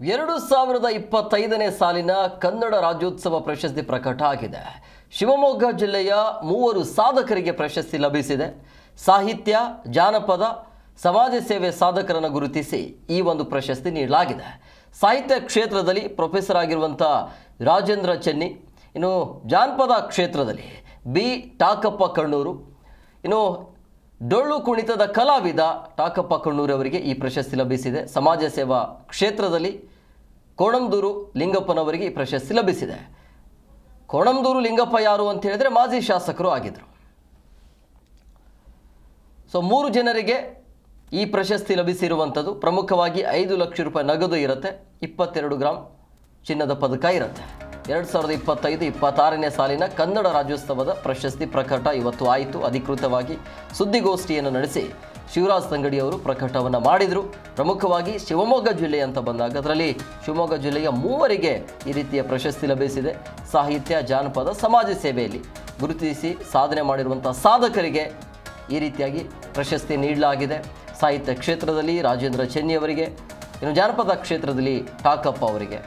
ಎರಡು ಸಾವಿರದ ಇಪ್ಪತ್ತೈದನೇ ಸಾಲಿನ ಕನ್ನಡ ರಾಜ್ಯೋತ್ಸವ ಪ್ರಶಸ್ತಿ ಪ್ರಕಟ ಆಗಿದೆ. ಶಿವಮೊಗ್ಗ ಜಿಲ್ಲೆಯ ಮೂವರು ಸಾಧಕರಿಗೆ ಪ್ರಶಸ್ತಿ ಲಭಿಸಿದೆ. ಸಾಹಿತ್ಯ, ಜಾನಪದ, ಸಮಾಜ ಸೇವೆ ಸಾಧಕರನ್ನು ಗುರುತಿಸಿ ಈ ಒಂದು ಪ್ರಶಸ್ತಿ ನೀಡಲಾಗಿದೆ. ಸಾಹಿತ್ಯ ಕ್ಷೇತ್ರದಲ್ಲಿ ಪ್ರೊಫೆಸರ್ ಆಗಿರುವಂಥ ರಾಜೇಂದ್ರ ಚೆನ್ನಿ, ಇನ್ನು ಜಾನಪದ ಕ್ಷೇತ್ರದಲ್ಲಿ ಬಿ ಟಾಕಪ್ಪ ಕಣ್ಣೂರು, ಇನ್ನು ಡೊಳ್ಳು ಕುಣಿತದ ಕಲಾವಿದ ಟಾಕಪ್ಪ ಕಣ್ಣೂರವರಿಗೆ ಈ ಪ್ರಶಸ್ತಿ ಲಭಿಸಿದೆ. ಸಮಾಜ ಸೇವಾ ಕ್ಷೇತ್ರದಲ್ಲಿ ಕೋಣಂದೂರು ಲಿಂಗಪ್ಪನವರಿಗೆ ಈ ಪ್ರಶಸ್ತಿ ಲಭಿಸಿದೆ. ಕೋಣಂದೂರು ಲಿಂಗಪ್ಪ ಯಾರು ಅಂತ ಹೇಳಿದ್ರೆ ಮಾಜಿ ಶಾಸಕರು ಆಗಿದ್ದರು ಸೊ ಮೂರು ಜನರಿಗೆ ಈ ಪ್ರಶಸ್ತಿ ಲಭಿಸಿರುವಂಥದ್ದು. ಪ್ರಮುಖವಾಗಿ ಐದು ಲಕ್ಷ ರೂಪಾಯಿ ನಗದು ಇರುತ್ತೆ. ಇಪ್ಪತ್ತೆರಡು ಗ್ರಾಮ್ ಚಿನ್ನದ ಪದಕ ಇರುತ್ತೆ. ಎರಡು ಸಾವಿರದ ಇಪ್ಪತ್ತೈದು, ಇಪ್ಪತ್ತಾರನೇ ಸಾಲಿನ ಕನ್ನಡ ರಾಜ್ಯೋತ್ಸವದ ಪ್ರಶಸ್ತಿ ಪ್ರಕಟ ಇವತ್ತು ಆಯಿತು. ಅಧಿಕೃತವಾಗಿ ಸುದ್ದಿಗೋಷ್ಠಿಯನ್ನು ನಡೆಸಿ ಶಿವರಾಜ್ ತಂಗಡಿ ಅವರು ಪ್ರಕಟವನ್ನು ಮಾಡಿದರು. ಪ್ರಮುಖವಾಗಿ ಶಿವಮೊಗ್ಗ ಜಿಲ್ಲೆ ಅಂತ ಬಂದಾಗ ಅದರಲ್ಲಿ ಶಿವಮೊಗ್ಗ ಜಿಲ್ಲೆಯ ಮೂವರಿಗೆ ಈ ರೀತಿಯ ಪ್ರಶಸ್ತಿ ಲಭಿಸಿದೆ. ಸಾಹಿತ್ಯ, ಜಾನಪದ, ಸಮಾಜ ಸೇವೆಯಲ್ಲಿ ಗುರುತಿಸಿ ಸಾಧನೆ ಮಾಡಿರುವಂಥ ಸಾಧಕರಿಗೆ ಈ ರೀತಿಯಾಗಿ ಪ್ರಶಸ್ತಿ ನೀಡಲಾಗಿದೆ. ಸಾಹಿತ್ಯ ಕ್ಷೇತ್ರದಲ್ಲಿ ರಾಜೇಂದ್ರ ಚೆನ್ನಿ ಅವರಿಗೆ, ಇನ್ನು ಜಾನಪದ ಕ್ಷೇತ್ರದಲ್ಲಿ ಟಾಕಪ್ಪ ಅವರಿಗೆ.